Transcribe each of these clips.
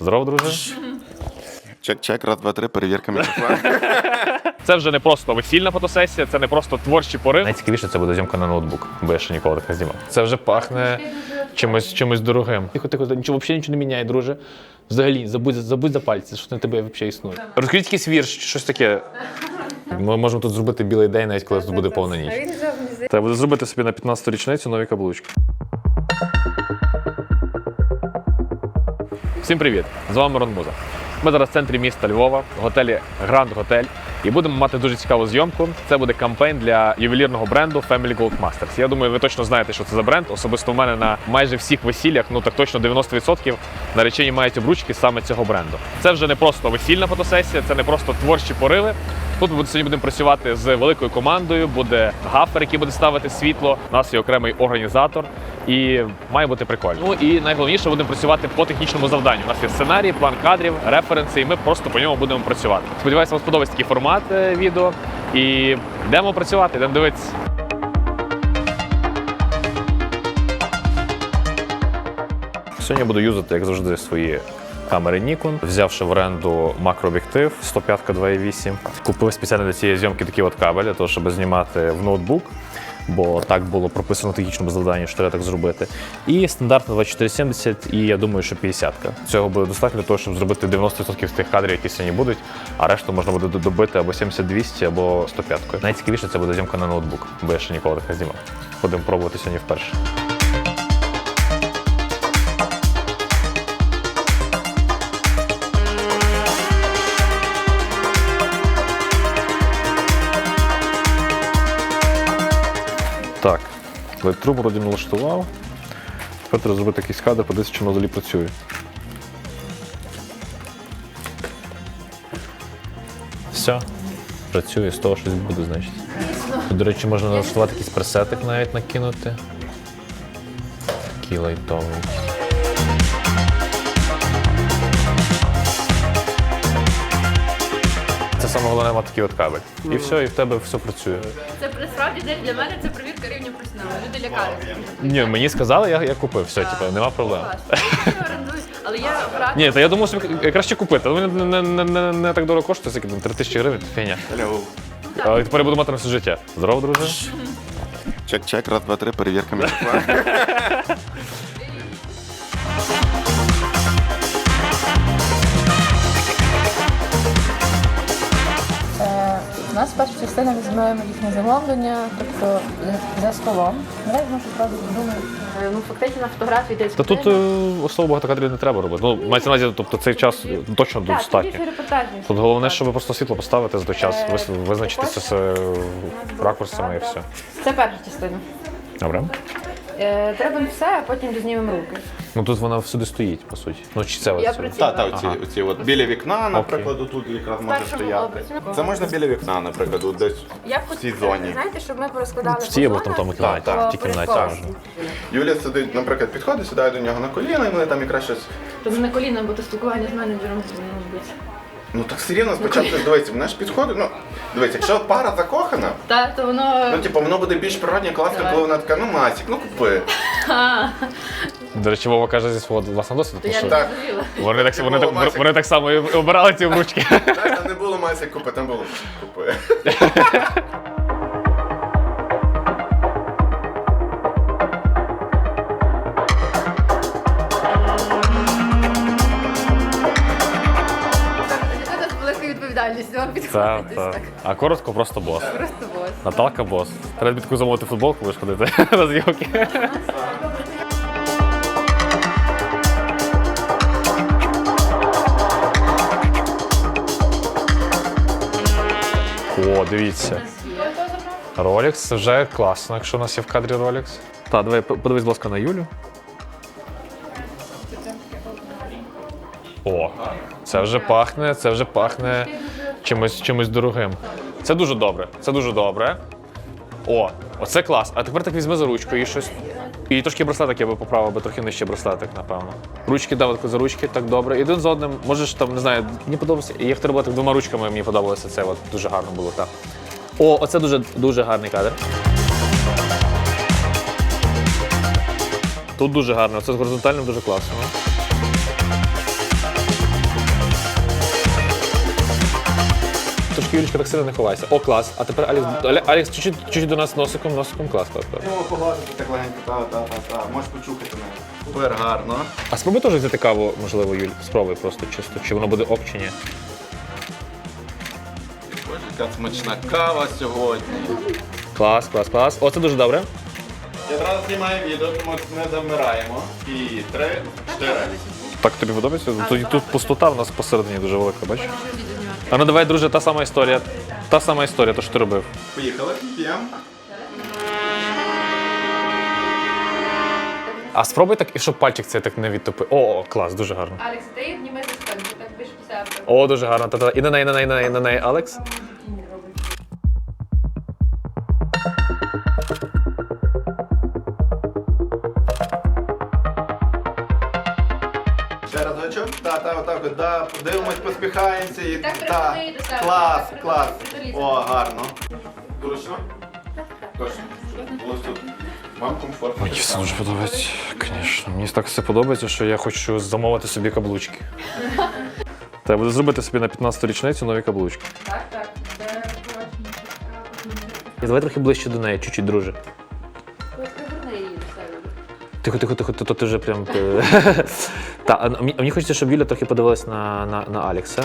Здорово, друже. Чек, чек, раз, два, три, перевірка мікрофона. Це вже не просто весільна фотосесія, це не просто творчий порив. Найцікавіше це буде зйомка на ноутбук, бо я ще ніколи так не знімав. Це вже пахне чимось, чимось дорогим. Тихо, тихо, нічого взагалі нічого не міняє, друже. Взагалі, забудь, забудь за пальці, що на тебе взагалі існує. Розкажіть якийсь вірш, щось таке. Ми можемо тут зробити білий день, навіть коли тут буде повна ніч. Треба буде зробити собі на 15-ту річницю нові каблучки. Всім привіт! З вами Рон Муза. Ми зараз в центрі міста Львова, в готелі Grand Hotel, і будемо мати дуже цікаву зйомку. Це буде кампейн для ювелірного бренду Family Gold Masters. Я думаю, ви точно знаєте, що це за бренд. Особисто в мене на майже всіх весіллях, ну так точно 90% наречені мають обручки саме цього бренду. Це вже не просто весільна фотосесія, це не просто творчі пориви. Тут ми сьогодні будемо працювати з великою командою. Буде гафер, який буде ставити світло. У нас є окремий організатор, і має бути прикольно. Ну і найголовніше будемо працювати по технічному завданню. У нас є сценарій, план кадрів, референси, і ми просто по ньому будемо працювати. Сподіваюся, вам сподобається такий формат е, відео. І йдемо працювати, йдемо дивитися. Сьогодні буду юзати, як завжди, свої камери Nikon, взявши в оренду макрооб'єктив 105 2.8. Купив спеціально для цієї зйомки такий от кабель, для того, щоб знімати в ноутбук. Бо так було прописано в технічному завданні, що треба так зробити. І стандартна 2470, і я думаю, що 50 Цього буде достатньо для того, щоб зробити 90% тих кадрів, які сьогодні будуть, а решту можна буде добити або 70-200, або 105 Найцікавіше це буде зйомка на ноутбук, бо я ще ніколи так не знімав. Будемо пробувати сьогодні вперше. Так, Lightroom вроді налаштував. Тепер треба зробити якийсь кадр, подивитися, чи воно взагалі працює. Все, працює, з того щось буде, значить. Тут, до речі, можна налаштувати якийсь пресетик навіть накинути. Такий лайтовий. Це саме головне мати такий от кабель. І все, і в тебе все працює. Це насправді для- для мене це перевірка рівня. Люди лякаються. Ні, мені сказали, я, я купив, все, типу, нема проблем. Але я брат. Ні, та я думав, що краще купити, але вони не, не, не, не так дорого коштує, скільки там 3 тисячі гривень, Фіня. фігня. Алло. Але тепер я буду мати на все життя. Здорово, друже. Чек, чек, раз, два, три, перевірка мікрофона. нас перша частина візьмемо їхнє замовлення, тобто за- столом. Давай може одразу подумаємо. Е, Ну, фактично на фотографії десь. Та тут е, особо багато кадрів не треба робити. Ну, мається на увазі, тобто цей час е, точно так, достатньо. Тут головне, щоб просто світло поставити за той час, Е, визначитися з ракурсами і все. Це перша частина. Добре. Е, Треба все, а потім дознімемо руки. Ну тут вона всюди стоїть, по суті. Ну чи це Я ось? Та, та, оці, оці от біля вікна, наприклад, Окей. тут якраз може першому стояти. образі. Це можна біля вікна, наприклад, от десь Я б в цій хотіла, зоні. знаєте, щоб ми порозкладали. В цій або по в тому кімнаті, Так, в тій кімнаті можна. Юля сидить, наприклад, підходить, сідає до нього на коліна, і вони там якраз щось. То не на коліна, бо то спілкування з менеджером повинно бути. Ну так все рівно спочатку дивіться, вона ж підходить. Ну, дивіться, якщо пара закохана, Так, то воно. ну типу, воно буде більш природне, класно, коли вона така, ну Масік, ну купи. А, До речі, Вова каже зі свого власного досвіду, то тому я що Так. зрозуміла. вони так, вони, так, Масік. вони так само і обирали ці обручки. Знаєш, там не було Масік купи, там було купи. Так, підходить. так. А коротко просто бос. Просто бос. Наталка бос. Треба тобі таку замовити футболку, будеш ходити на зйомки. О, дивіться. Це вже класно, якщо у нас є в кадрі Rolex. Так, давай п- подивись, будь ласка, на Юлю. О, це вже пахне, це вже пахне чимось, чимось дорогим. Це дуже добре. Це дуже добре. О, оце клас. А тепер так візьми за ручку і щось. І трошки браслетик я би поправив, би трохи нижче браслетик, напевно. Ручки дав за ручки, так добре. І один з одним, можеш там, не знаю, мені подобається. Як ти робив так двома ручками, мені подобалося це. От дуже гарно було, так. О, оце дуже дуже гарний кадр. Тут дуже гарно, це з горизонтальним дуже класно. Каблучки, Юлічка, так сильно не ховайся. О, клас. А тепер Алекс, Але- Алекс, чуть-чуть, чуть-чуть до нас носиком, носиком, клас, клас, клас. Його погладити так легенько, та, та, та, та. Можеш почухати мене. Супер гарно. А спробуй теж взяти каву, можливо, Юль. Спробуй просто чисто, чи воно буде ок чи ні. Боже, яка смачна кава сьогодні. Клас, клас, клас. О, це дуже добре. Я одразу знімаю відео, тому не замираємо. І три, чотири. Так тобі подобається? Тут, тут пустота в нас посередині дуже велика, бачиш? А ну давай, друже, та сама історія. Та сама історія, то що ти робив. Поїхали, п'ємо. А спробуй так, і щоб пальчик цей так не відтопив. О, о, клас, дуже гарно. Алекс, ти обніми за спинку, так більш себе. О, дуже гарно. Та-та. І на неї, на неї, на неї, на неї, Алекс. Подивимось, і Так, та. приклади до. Клас, Так, клас. О, гарно. Зручно? Точно. Ось тут. Вам комфортно. Мені все дуже подобається, звісно. Мені так все подобається, що я хочу замовити собі каблучки. Треба буде зробити собі на 15-ту річницю нові каблучки. Так, так. І давай трохи ближче до неї, чуть-чуть, друже. Тихо, тихо, тихо, то, ти вже прям. е, Та, а мені, хочеться, щоб Юля трохи подивилась на, на, на Алекса.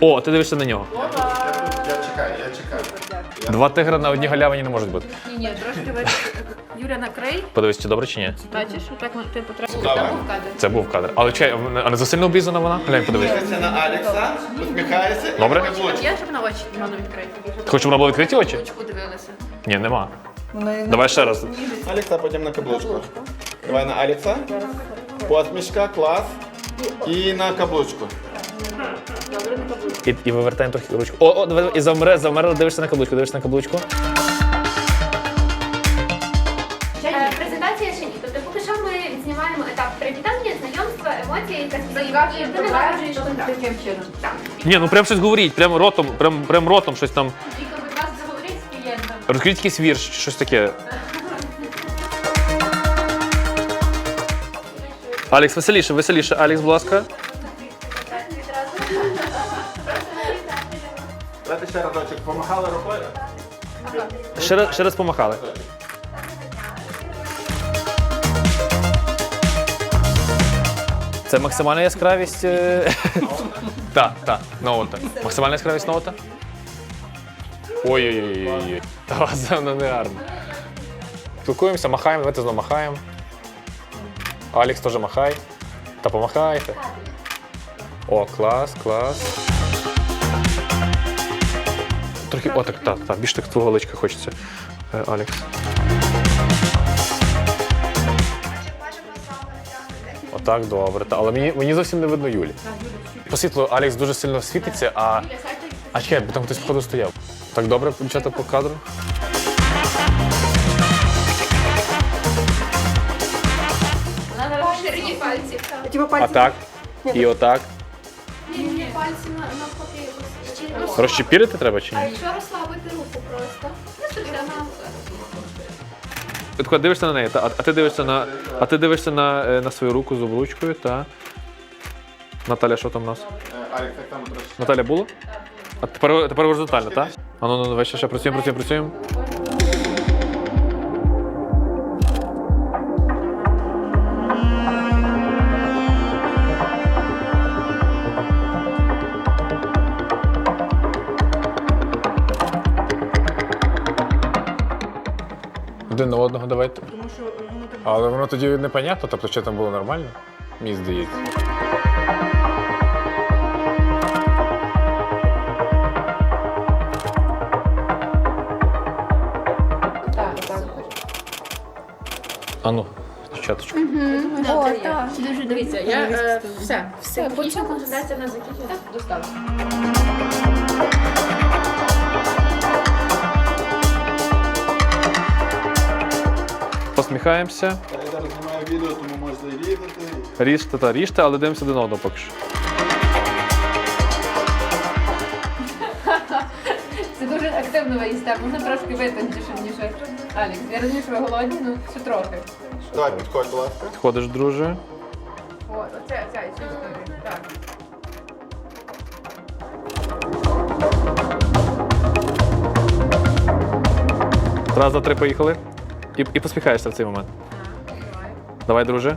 О, ти дивишся на нього. Я чекаю, я чекаю. Два тигра на одній галявині не можуть бути. Ні, ні, трошки вище. Юля, накрий. Подивись, чи добре чи ні. Бачиш, отак ти потрапив. Давай. Там був кадр. Це був кадр. Але чай, а не засильно обрізана вона? Глянь, подивись. Дивишся на Алекса, посміхаєшся. і Добре. Є, щоб на очі Івану відкрити. Ти хочеш, щоб вона була відкриті очі? Ні, нема. Давай ще раз. Алекса, потім на каблучку. Давай на Алекса. Посмішка, клас. І на каблучку. І, і вивертаємо трохи ручку. О, о, давай, і завмре, завмре, дивишся на каблучку, дивишся на каблучку. Е, Презентація ще ні. Тобто поки що ми знімаємо етап привітання, знайомства, емоції, якась взаємодія. Ти не народжуєш. Таким чином. Ні, ну прям щось говоріть, прям ротом, прям, прям ротом щось там. Розкажіть якийсь вірш, щось таке. Алекс, веселіше, веселіше. Алекс, будь ласка. Давайте ще разочок. Помахали рукою. Ще раз, ще раз помахали. Це максимальна яскравість. е, Так, так, ноута. Максимальна яскравість ноута. Ой-ой-ой. Та вас не гарно. Спілкуємося, махаємо, давайте знову махаємо. Алекс теж махай. Та помахайте. О, клас, клас. Трохи, о, так, так, так, більш так твого личка хочеться, е, Алекс. Отак, добре. Та, але мені, мені зовсім не видно Юлі. По світлу Алекс дуже сильно світиться, а. А чекай, бо там хтось походу стояв. Так добре, дівчата по кадру. Ширині пальці. А так. І отак. Ні, пальці навпаки. Ще Розчепірити треба чи ні? Якщо розслабити руку просто. Просто все Ти тако дивишся на неї, та, а, а ти дивишся на. А ти дивишся на, е, на свою руку з обручкою, та. Наталя, що там у нас? Е, Алекс, як там. Наталя було? А тепер, тепер горизонтально, так? А ну, ну, давай ще, ще працюємо, працюємо, працюємо. Один на одного давайте. Але воно тоді непонятно, тобто що там було нормально, мені здається. А ну, дівчаточка. О, так. Дуже дивіться, я е, все. Все, Технічна консультація в нас закінчилася. достала. Посміхаємося. Я зараз знімаю відео, тому можна і різати. Ріжте та ріжте, але дивимося один одного поки що. Це дуже активно ви можна трошки витончіше, ніж Алекс. Я розумію, що ви голодні, ну ще трохи. Давай, підходь, будь ласка. Підходиш, друже. О, оце, оця цю історію. Так. Раз, два, три, поїхали. І, і посміхаєшся в цей момент. Давай, друже.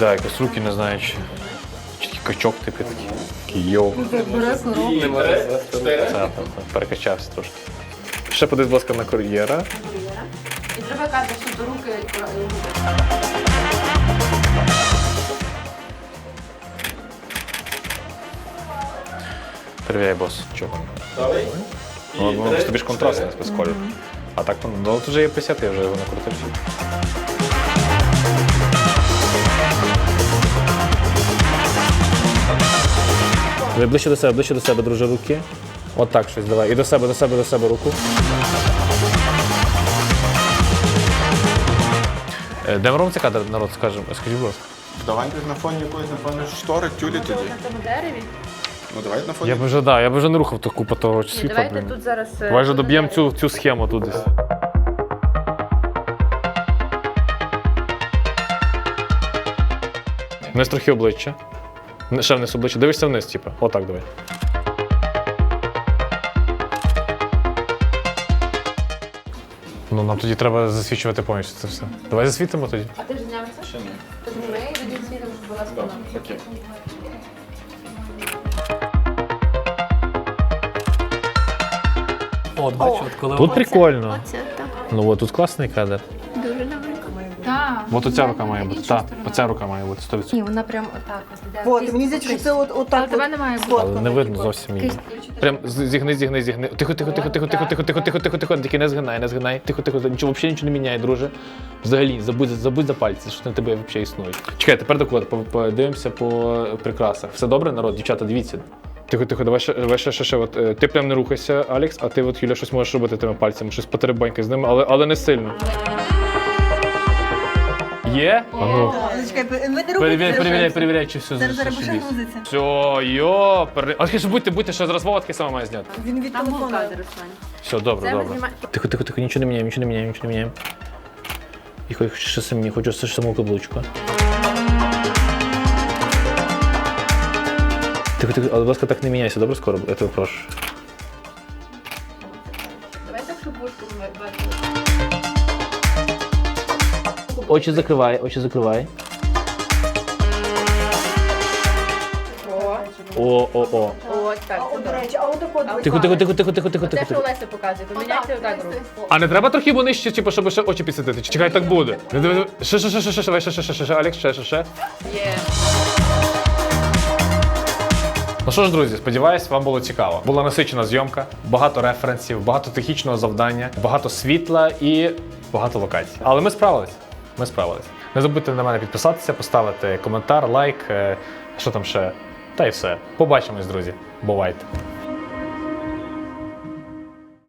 Да, якось руки не знаю, чи, чи такий качок типу такий. Такий йоу. Це, та, перекачався трошки. Ще подивись, будь ласка, на кур'єра. І треба казати, що до руки. Перевіряй, бос. Чого? Давай. Ну, ну, тобі ж контрастний чотири. без кольору. А так, ну, ну, тут вже є 50, я вже його накрутив. Ви ближче до себе, ближче до себе, друже, руки. От так щось давай. І до себе, до себе, до себе руку. Е, Де ми робимо цей кадр, народ, скажемо, скажіть, будь ласка. Давай на фоні якоїсь, напевно, штори, тюлі тоді. На тому дереві. Ну давай на фоні. Я б вже, да, я б вже не рухав таку по того світла. Давайте блін. тут зараз. е, Давай же на доб'ємо дереві. цю, цю схему тут десь. Вниз трохи обличчя. Ще вниз обличчя. Дивишся вниз, типу. Отак давай. Ну, нам тоді треба засвічувати повністю це все. Давай засвітимо тоді. А ти ж зняв це? Ще ні. То зніми і тоді світом, щоб була спина. Окей. От, бачу, от коли Тут прикольно. Оце так. Ну от тут класний кадр. Дуже добре. Так. От оця рука має бути. Так, оця рука має бути 100%. Ні, вона прям отак ось іде. От, мені здається, що це от, от так. тебе немає бути. Але не видно зовсім її. Прям з- зігни, зігни, зігни. Тихо, тихо, тихо, тихо, тихо, тихо, тихо, тихо, тихо, тихо. Тільки не згинай, не згинай. Тихо, тихо, нічого, взагалі нічого не міняй, друже. Взагалі, забудь, забудь за пальці, що на тебе взагалі існують. Чекай, тепер так от, по- подивимося по прикрасах. Все добре, народ, дівчата, дивіться. Тихо, тихо, давай ще, давай ще, ще, ще. От, е, ти прям не рухайся, Алекс, а ти от Юля щось можеш робити тими пальцями, щось потеребанькай з ними, але, але не сильно. Є? А ну. Чекай, ви не Перевіряй, перевіряй, перевіряй, чи все Зараз зараз зашибісь. грузиться. Все, йо, пере... А ж будьте, будьте, що зараз Вова таке саме має зняти. Він від Там був телефону. кадр, Руслан. Все, добре, Це ми добре. знімаємо. Тихо, тихо, тихо, нічого не міняємо, нічого не міняємо, нічого не міняємо. І хочу ще самі, хочу ще саму каблучку. Тихо, тихо, але, будь ласка, так не міняйся, добре скоро, я тебе прошу. Очі закривай, очі закривай. О, о, так. О, до речі, а от так от. Тихо, тихо, тихо, тихо, тихо, тихо, Те, тихо. що тихо. Олеся показує, поміняйте отак руку. А не треба трохи бо нижче, типу, щоб ще очі підсвітити? Чи Чекай, так буде. Не диви- Ще, ще, ще, ще, ще, ще, ще, ще, ще, ще, ще, Алекс, ще, ще, ще. Є. Ну що ж, друзі, сподіваюсь, вам було цікаво. Була насичена зйомка, багато референсів, багато технічного завдання, багато світла і багато локацій. Але ми справились. Ми справились. Не забудьте на мене підписатися, поставити коментар, лайк, е, що там ще. Та й все. Побачимось, друзі. Бувайте.